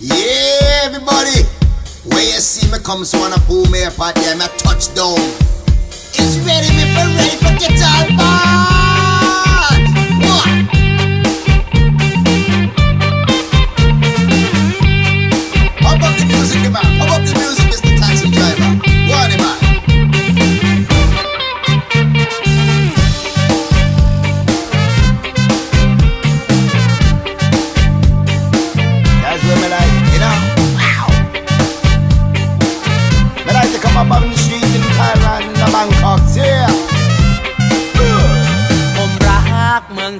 Yeah, everybody. When you see me come, so wanna pull me apart, yeah, me touchdown. It's ready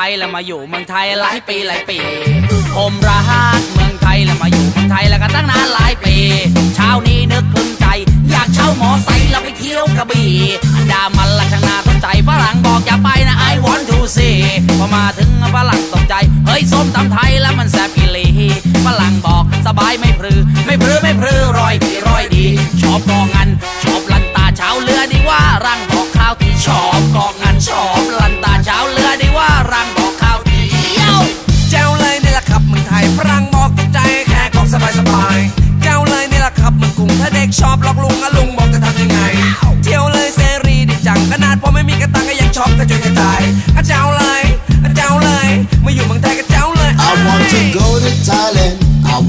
ไทยแล้วมาอยู่เมืองไทยหลายปีหลายปี ผมรักเมืองไทยแล้วมาอยู่เมืองไทยแล้วก็ตั้งนานหลายปีเช้านี้นึกพึงใจ อยากเช่าหมอไซค์แล้วไปเที่ยวกระบี่อันดามันละช่างน่าสนใจฝรั่งบอกอย่าไปนะ I want to see พอมาถึงฝรั่งตกใจ เฮ้ยส้มตำไทยแล้วมันแซ่บอีหลีฝรั่งบอก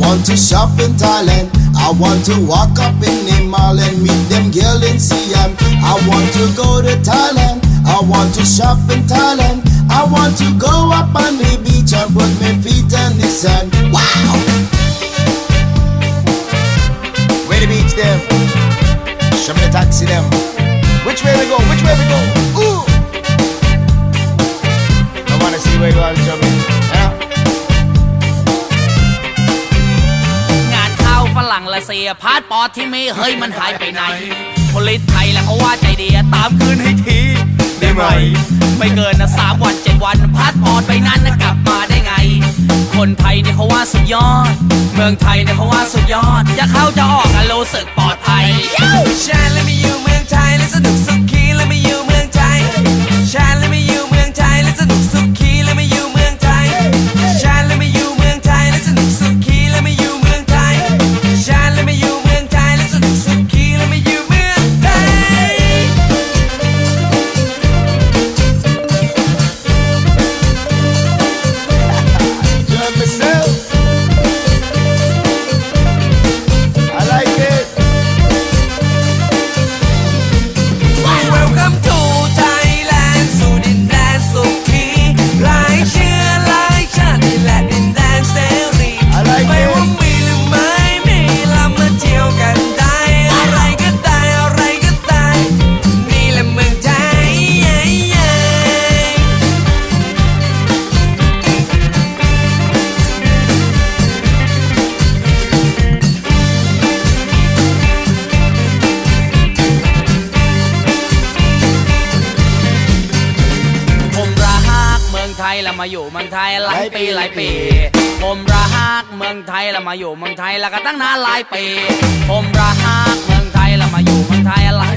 want to shop in Thailand. I want to walk up in the mall and meet them girl in Siam. I want to go to Thailand. I want to shop in Thailand. I want to go up on the beach and put my feet in the sand. รั่งละเสียพาสปอร์ตที่มีเฮ้ยมันหายไปไหนผลิตไทยแล้วเขาว่าใจดีตามคืนให้ทีได้ไหม ไม่เกินนะสามวันเจ็ดวันพาสปอร์ตไปนั้นนะกลับมาได้ไง คนไทยเนี่ยเขาว่าสุดยอด เมืองไทยเนี่ยเขาว่าสุดยอด จะเข้าจะออกกันรู้สึกปลอดภัย ยแล้วมาอยู่เมืองไทยหลายปีหลายปี ผมรักเมืองไทยแล้วมาอยู่เมืองไทยแล้วก็ตั้งนานหลายปี ผมรักเมืองไทยแล้วมาอยู่เมืองไทยหลาย